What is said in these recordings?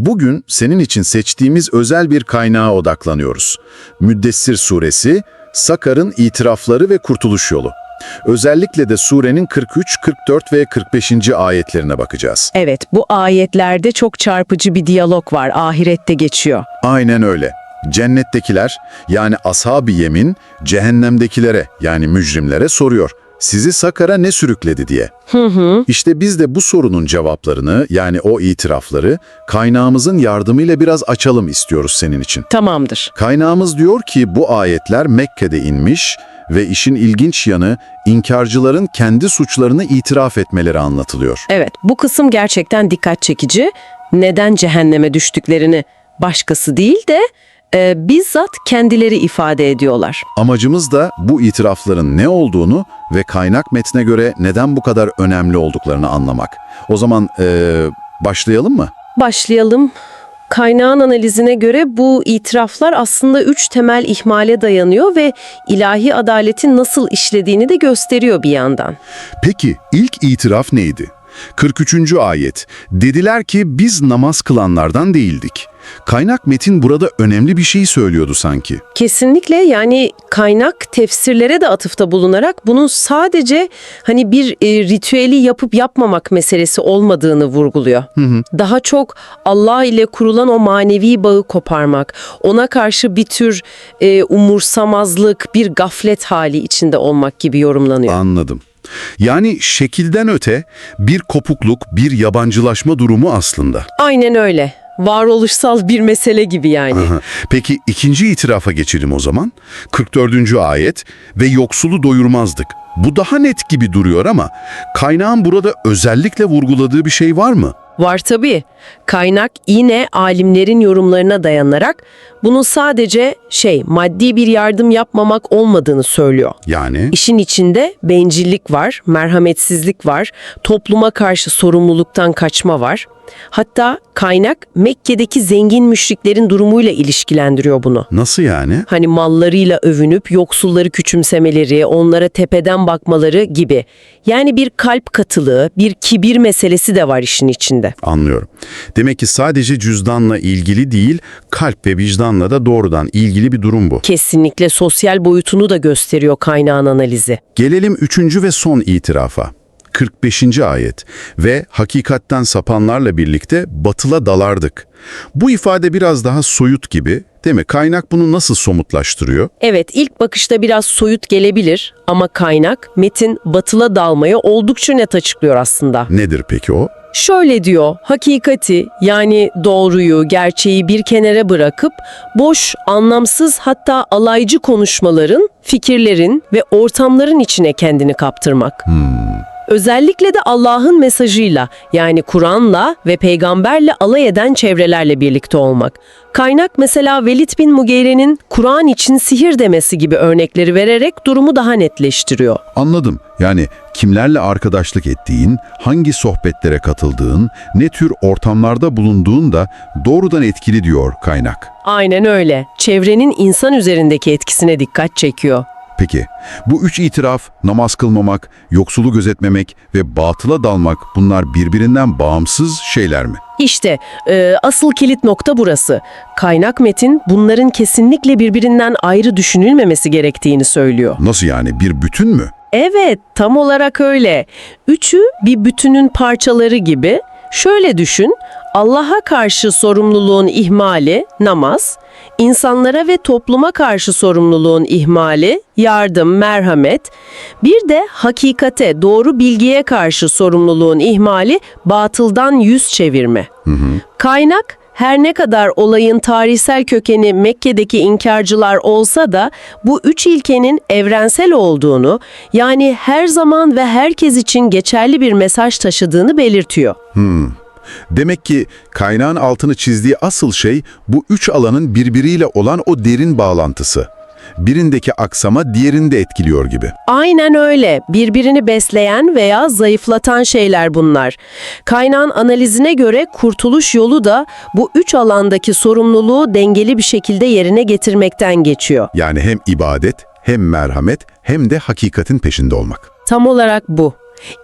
Bugün senin için seçtiğimiz özel bir kaynağa odaklanıyoruz. Müddessir suresi, Sakar'ın itirafları ve kurtuluş yolu. Özellikle de surenin 43, 44 ve 45. ayetlerine bakacağız. Evet, bu ayetlerde çok çarpıcı bir diyalog var. Ahirette geçiyor. Aynen öyle. Cennettekiler yani ashab-ı yemin cehennemdekilere yani mücrimlere soruyor. Sizi Sakar'a ne sürükledi diye. İşte biz de bu sorunun cevaplarını yani o itirafları kaynağımızın yardımıyla biraz açalım istiyoruz senin için. Tamamdır. Kaynağımız diyor ki bu ayetler Mekke'de inmiş ve işin ilginç yanı inkarcıların kendi suçlarını itiraf etmeleri anlatılıyor. Evet, bu kısım gerçekten dikkat çekici. Neden cehenneme düştüklerini başkası değil de e, bizzat kendileri ifade ediyorlar. Amacımız da bu itirafların ne olduğunu ve kaynak metne göre neden bu kadar önemli olduklarını anlamak. O zaman eee, başlayalım mı? Başlayalım. Kaynağın analizine göre bu itiraflar aslında üç temel ihmale dayanıyor ve ilahi adaletin nasıl işlediğini de gösteriyor bir yandan. Peki ilk itiraf neydi? 43. ayet. Dediler ki biz namaz kılanlardan değildik. Kaynak metin burada önemli bir şey söylüyordu sanki. Kesinlikle yani kaynak tefsirlere de atıfta bulunarak bunun sadece hani bir e, ritüeli yapıp yapmamak meselesi olmadığını vurguluyor. Daha çok Allah ile kurulan o manevi bağı koparmak, ona karşı bir tür e, umursamazlık, bir gaflet hali içinde olmak gibi yorumlanıyor. Anladım. Yani şekilden öte bir kopukluk, bir yabancılaşma durumu aslında. Aynen öyle. Varoluşsal bir mesele gibi yani. Aha. Peki ikinci itirafa geçelim o zaman. 44. ayet ve yoksulu doyurmazdık. Bu daha net gibi duruyor ama kaynağın burada özellikle vurguladığı bir şey var mı? Var tabii. Kaynak yine alimlerin yorumlarına dayanarak bunun sadece şey maddi bir yardım yapmamak olmadığını söylüyor. Yani İşin içinde bencillik var, merhametsizlik var, topluma karşı sorumluluktan kaçma var. Hatta kaynak Mekke'deki zengin müşriklerin durumuyla ilişkilendiriyor bunu. nasıl yani? Hani mallarıyla övünüp yoksulları küçümsemeleri, onlara tepeden bakmaları gibi. Yani bir kalp katılığı, bir kibir meselesi de var işin içinde. Anlıyorum. Demek ki sadece cüzdanla ilgili değil, kalp ve vicdanla da doğrudan ilgili bir durum bu. Kesinlikle sosyal boyutunu da gösteriyor kaynağın analizi. Gelelim üçüncü ve son itirafa. 45. ayet ve hakikatten sapanlarla birlikte batıla dalardık. Bu ifade biraz daha soyut gibi değil mi? Kaynak bunu nasıl somutlaştırıyor? Evet ilk bakışta biraz soyut gelebilir ama kaynak metin batıla dalmayı oldukça net açıklıyor aslında. Nedir peki o? Şöyle diyor, hakikati yani doğruyu, gerçeği bir kenara bırakıp boş, anlamsız hatta alaycı konuşmaların, fikirlerin ve ortamların içine kendini kaptırmak. Özellikle de Allah'ın mesajıyla yani Kur'an'la ve peygamberle alay eden çevrelerle birlikte olmak. Kaynak mesela Velid bin Mugeyre'nin Kur'an için sihir demesi gibi örnekleri vererek durumu daha netleştiriyor. Anladım. Yani kimlerle arkadaşlık ettiğin, hangi sohbetlere katıldığın, ne tür ortamlarda bulunduğun da doğrudan etkili diyor kaynak. Aynen öyle. Çevrenin insan üzerindeki etkisine dikkat çekiyor. Peki, bu üç itiraf, namaz kılmamak, yoksulu gözetmemek ve batıla dalmak bunlar birbirinden bağımsız şeyler mi? İşte e, asıl kilit nokta burası. Kaynak metin bunların kesinlikle birbirinden ayrı düşünülmemesi gerektiğini söylüyor. Nasıl yani, bir bütün mü? Evet, tam olarak öyle. Üçü bir bütünün parçaları gibi. Şöyle düşün, Allah'a karşı sorumluluğun ihmali, namaz, insanlara ve topluma karşı sorumluluğun ihmali, yardım, merhamet, bir de hakikate, doğru bilgiye karşı sorumluluğun ihmali, batıldan yüz çevirme. Kaynak, her ne kadar olayın tarihsel kökeni Mekke'deki inkarcılar olsa da bu üç ilkenin evrensel olduğunu, yani her zaman ve herkes için geçerli bir mesaj taşıdığını belirtiyor. Demek ki kaynağın altını çizdiği asıl şey bu üç alanın birbiriyle olan o derin bağlantısı. Birindeki aksama diğerini de etkiliyor gibi. Aynen öyle. Birbirini besleyen veya zayıflatan şeyler bunlar. Kaynağın analizine göre kurtuluş yolu da bu üç alandaki sorumluluğu dengeli bir şekilde yerine getirmekten geçiyor. Yani hem ibadet, hem merhamet, hem de hakikatin peşinde olmak. Tam olarak bu.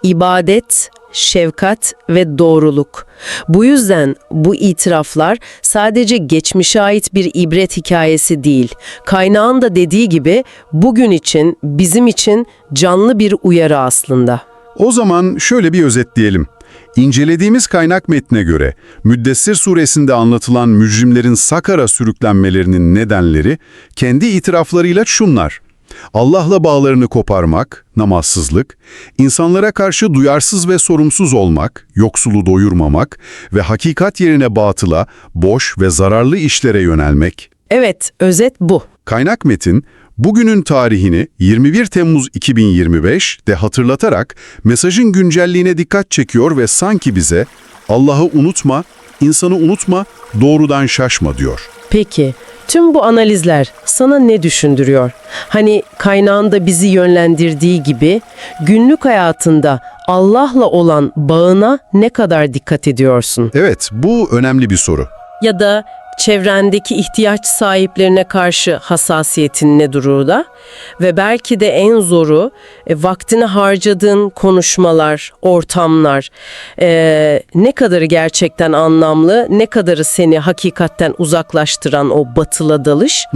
İbadet, şefkat ve doğruluk. Bu yüzden bu itiraflar sadece geçmişe ait bir ibret hikayesi değil. Kaynağın da dediği gibi bugün için, bizim için canlı bir uyarı aslında. O zaman şöyle bir özetleyelim. İncelediğimiz kaynak metne göre Müddessir suresinde anlatılan mücrimlerin Sakar'a sürüklenmelerinin nedenleri kendi itiraflarıyla şunlar. Allah'la bağlarını koparmak, namazsızlık, insanlara karşı duyarsız ve sorumsuz olmak, yoksulu doyurmamak ve hakikat yerine batıla, boş ve zararlı işlere yönelmek. Evet, özet bu. Kaynak metin, bugünün tarihini 21 Temmuz 2025 de hatırlatarak mesajın güncelliğine dikkat çekiyor ve sanki bize Allah'ı unutma, insanı unutma, doğrudan şaşma diyor. Peki, tüm bu analizler sana ne düşündürüyor? Hani kaynağında bizi yönlendirdiği gibi günlük hayatında Allah'la olan bağına ne kadar dikkat ediyorsun? Evet, bu önemli bir soru. Ya da çevrendeki ihtiyaç sahiplerine karşı hassasiyetin ne durumda? Ve belki de en zoru e, vaktini harcadığın konuşmalar, ortamlar e, ne kadarı gerçekten anlamlı, ne kadarı seni hakikatten uzaklaştıran o batıla dalış.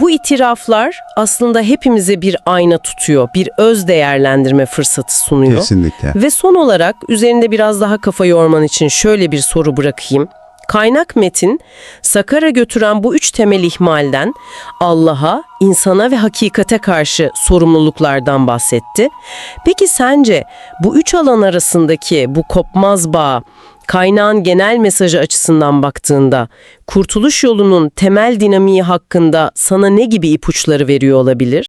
Bu itiraflar aslında hepimize bir ayna tutuyor, bir öz değerlendirme fırsatı sunuyor. Kesinlikle. Ve son olarak üzerinde biraz daha kafa yorman için şöyle bir soru bırakayım. Kaynak metin, Sakar'a götüren bu üç temel ihmalden Allah'a, insana ve hakikate karşı sorumluluklardan bahsetti. Peki sence bu üç alan arasındaki bu kopmaz bağ, kaynağın genel mesajı açısından baktığında kurtuluş yolunun temel dinamiği hakkında sana ne gibi ipuçları veriyor olabilir?